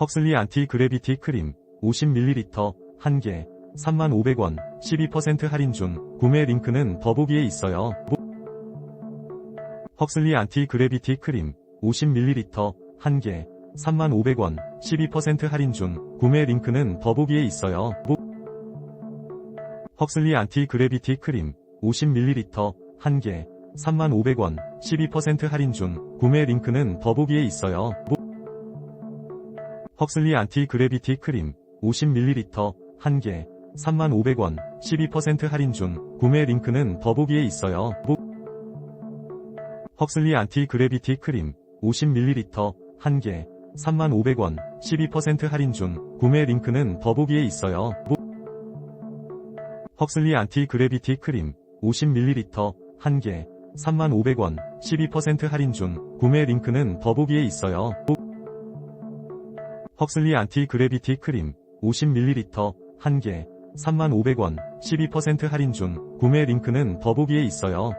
헉슬리 안티 그래비티 크림 50ml 1개 35,500원 12% 할인 중 구매 링크는 더보기에 있어요. 헉슬리 안티 그래비티 크림 50ml 1개 35,500원 12% 할인 중 구매 링크는 더보기에 있어요. 헉슬리 안티 그래비티 크림 50ml 1개 35,500원 12% 할인 중 구매 링크는 더보기에 있어요. 헉슬리 안티 그래비티 크림 50ml 1개 35,500원 12% 할인 중 구매 링크는 더보기에 있어요. 헉슬리 안티 그래비티 크림 50ml 1개 35,500원 12% 할인 중 구매 링크는 더보기에 있어요. 헉슬리 안티 그래비티 크림 50ml 1개 35,500원 12% 할인 중 구매 링크는 더보기에 있어요. 헉슬리 안티 그래비티 크림 50ml 1개 35,500원 12% 할인 중 구매 링크는 더보기에 있어요.